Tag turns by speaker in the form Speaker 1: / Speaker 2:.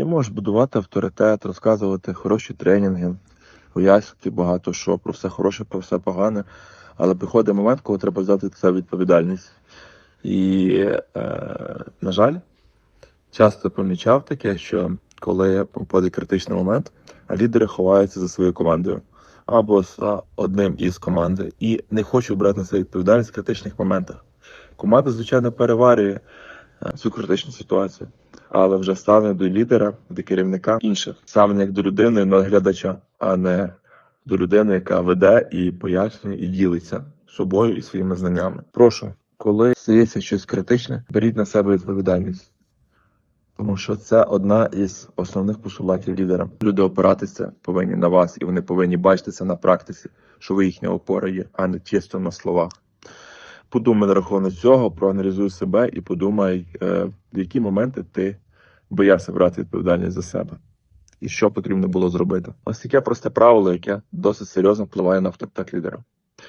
Speaker 1: Ти можеш будувати авторитет, розказувати хороші тренінги, пояснювати багато що про все хороше, про все погане. Але приходить момент, коли треба взяти себе відповідальність. І, е, на жаль, часто помічав таке, що коли проходить критичний момент, лідери ховаються за своєю командою або за одним із команди і не хочуть брати на себе відповідальність в критичних моментах. Команда, звичайно, переварює цю критичну ситуацію, але вже ставлення до лідера, до керівника інших, ставлення як до людини, наглядача, а не до людини, яка веде і пояснює, і ділиться собою і своїми знаннями. Прошу, коли стається щось критичне, беріть на себе відповідальність. Тому що це одна із основних постулатів лідера. Люди опиратися повинні на вас, і вони повинні бачити це на практиці, що ви їхня опора є, а не чисто на словах. Подумай на рахунок цього, проаналізуй себе і подумай, е, в які моменти ти боявся брати відповідальність за себе. І що потрібно було зробити. Ось таке просте правило, яке досить серйозно впливає на авторитет лідера.